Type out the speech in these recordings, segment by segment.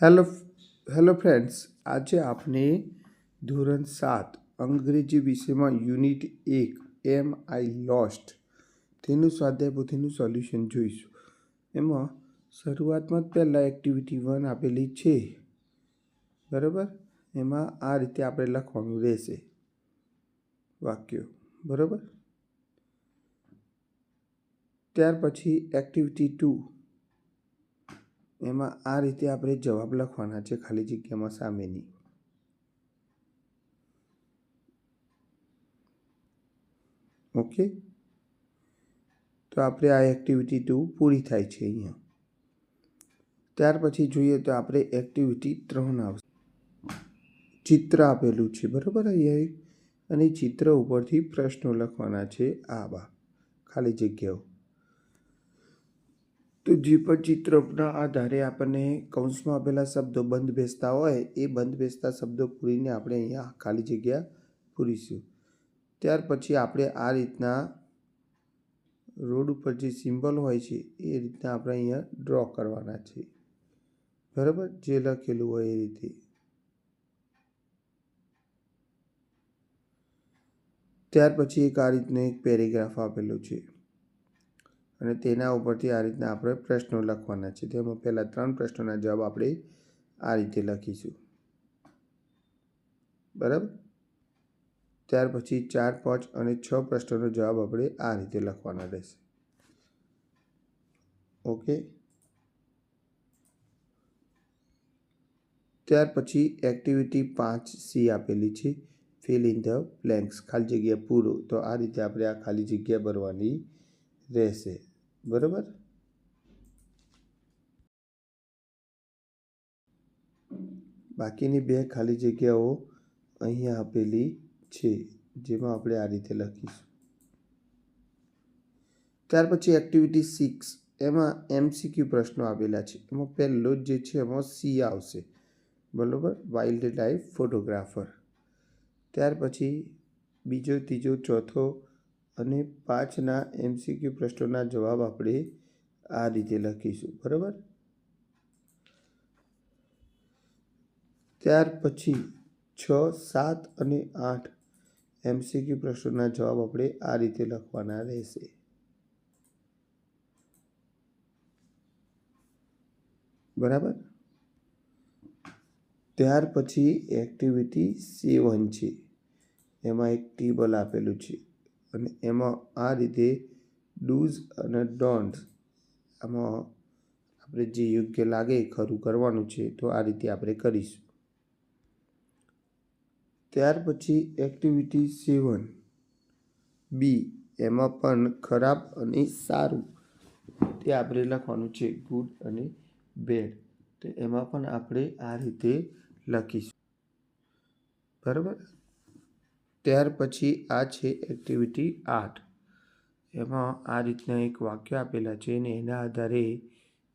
Hello hello friends, આજે આપણે ધોરણ સાત અંગ્રેજી વિષયમાં યુનિટ એક, એમ આઈ લોસ્ટ, તેનું સ્વાધ્યાય પોથીનું સોલ્યુશન જોઈશું. એમાં શરૂઆતમાં જ પહેલાં એક્ટિવિટી વન આપેલી છે, બરાબર? એમાં આ રીતે આપણે લખવાનું રહેશે, વાક્યો, બરાબર? ત્યાર પછી એક્ટિવિટી ટુ એમાં આ રીતે આપણે જવાબ લખવાના છે ખાલી જગ્યામાં સામેની. ઓકે? તો આપણે આ એક્ટિવિટી ટુ પૂરી થાય છે અહીંયા. ત્યાર પછી જોઈએ તો આપણે એક્ટિવિટી ત્રણ આવશે. ચિત્ર આપેલું છે, બરાબર અહીંયા અને ચિત્ર ઉપરથી પ્રશ્નો લખવાના છે આવા. ખાલી જગ્યાઓ. તો જે પણ ચિત્રના આધારે આપણને કૌંસમાં આપેલા શબ્દો બંધ બેસતા હોય, એ બંધ બેસતા શબ્દો પૂરીને આપણે અહીંયા ખાલી જગ્યા પૂરીશું. ત્યાર પછી આપણે આ રીતના રોડ ઉપર જે સિમ્બલ હોય છે, એ રીતના આપણે અહીંયા ડ્રો કરવાના છે. બરાબર? જે લખેલું હોય એ રીતે. ત્યાર પછી એક આ રીતનું એક પેરેગ્રાફ આપેલું છે. અને તેના ઉપરથી આ રીતના આપણે પ્રશ્નો લખવાના છે. તેમાં પહેલાં ત્રણ પ્રશ્નોના જવાબ આપણે આ રીતે લખીશું. બરાબર? ત્યાર પછી ચાર, પાંચ અને છ પ્રશ્નોનો જવાબ આપણે આ રીતે લખવાના રહેશે. ઓકે? ત્યાર પછી એક્ટિવિટી પાંચ સી આપેલી છે. Fill in the blanks. ખાલી જગ્યા પૂરો. તો આ રીતે આપણે આ ખાલી જગ્યા ભરવાની રહેશે. બરાબર? બાકીની બે ખાલી જગ્યાઓ અહીંયા આપેલી છે, જેમાં આપણે આ રીતે લખીશું. ત્યાર પછી એક્ટિવિટી સિક્સ એમાં એમસીક્યુ પ્રશ્નો આપેલા છે. એમાં પહેલો જે છે, એમાં સી આવશે. બરાબર? વાઇલ્ડ લાઈફ ફોટોગ્રાફર ત્યાર પછી બીજો, ત્રીજો, ચોથો અને પાંચના એમસીક્યુ પ્રશ્નોના જવાબ આપણે આ રીતે લખીશું. બરાબર? ત્યાર પછી છ, સાત અને આઠ એમસીક્યુ પ્રશ્નોના જવાબ આપણે આ રીતે લખવાના રહેશે. બરાબર? ત્યાર પછી એક્ટિવિટી સેવન છે. એમાં એક ટેબલ આપેલું છે. અને એમાં આ રીતે ડૂઝ અને ડોન્ટ આમાં આપણે જે યોગ્ય લાગે ખરું કરવાનું છે, તો આ રીતે આપણે કરીશું. ત્યાર પછી એક્ટિવિટી સેવન બી એમાં પણ ખરાબ અને સારું. તે આપણે લખવાનું છે ગુડ અને બેડ તો એમાં પણ આપણે આ રીતે લખીશું. બરાબર? ત્યાર પછી આ છે એક્ટિવિટી આઠ. એમાં આ રીતના એક વાક્ય આપેલા છે અને એના આધારે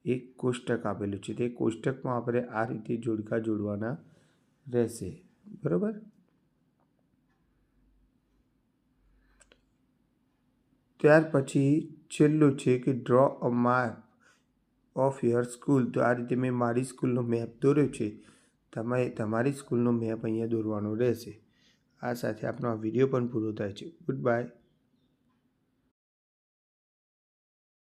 એક કોષ્ટક આપેલું છે. તે કોષ્ટકમાં આપણે આ રીતે જોડકા જોડવાના રહેશે. બરાબર? ત્યાર પછી છેલ્લું છે કે draw a map of your school તો આ રીતે મેં મારી સ્કૂલનો મેપ દોર્યો છે. તમે તમારી સ્કૂલનો મેપ અહીંયા દોરવાનો રહેશે. આ સાથે આપણો આ વીડિયો પણ પૂરો થાય છે. Good bye